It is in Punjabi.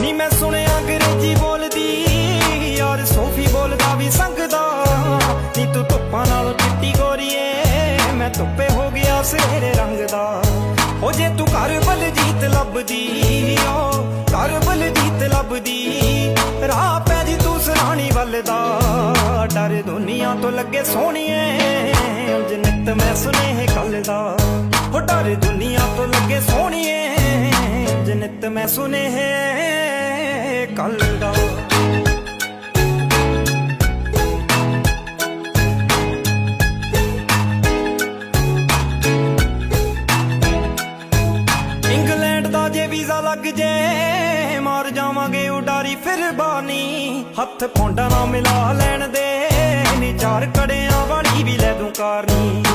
ਨੀ ਮੈਂ ਸੁਣਿਆ ਅੰਗਰੇਜ਼ੀ ਬੋਲਦੀ ਯਾਰ ਸੋਫੀ ਬੋਲਦਾ ਵੀ ਸੰਗਦਾ। ਨੀ ਤੂੰ ਧੁੱਪਾਂ ਨਾਲੋਂ ਚਿੱਟੀ ਗੋਰੀਏ, ਮੈਂ ਧੁੱਪੇ ਹੋ ਗਿਆ ਸੇਰੇ ਰੰਗ ਦਾ। ਹੋ ਜੇ ਤੂੰ ਘਰ ਬਲਜੀਤ ਲੱਭਦੀ, ਓ ਘਰ ਬਲਜੀਤ ਲੱਭਦੀ, ਰਾਹ ਪੈ ਜੀ ਤੂੰ ਸਰਾਣੀ ਵੱਲ ਦਾ। ਡਰ ਦੁਨੀਆ ਤੋਂ ਲੱਗੇ ਸੋਹਣੀਏ, ਉਂਝ ਨਿੱਤ ਮੈਂ ਸੁਨੇਹ ਕੱਲ ਦਾ। ਹੋ ਡਰ ਦੁਨੀਆ ਤੋਂ ਲੱਗੇ ਸੋਹਣੀਏ, ਉਂਝ ਮੈਂ ਮੈਂ ਹੈ ਕੱਲ ਦਾ ਇੰਗਲੈਂਡ ਦਾ ਜੇ ਵੀਜ਼ਾ ਲੱਗ ਜੇ, ਮਾਰ ਜਾਵਾਂਗੇ ਉਡਾਰੀ ਫਿਰ ਬਾਨੀ ਹੱਥ ਪੌਂਡਾ ਨਾ ਮਿਲਾ ਲੈਣ ਦੇ, ਨੀ ਚਾਰ ਕੜਿਆਂ ਵਾਲੀ ਵੀ ਲੈ ਦੂੰ ਕਾਰਨੀ।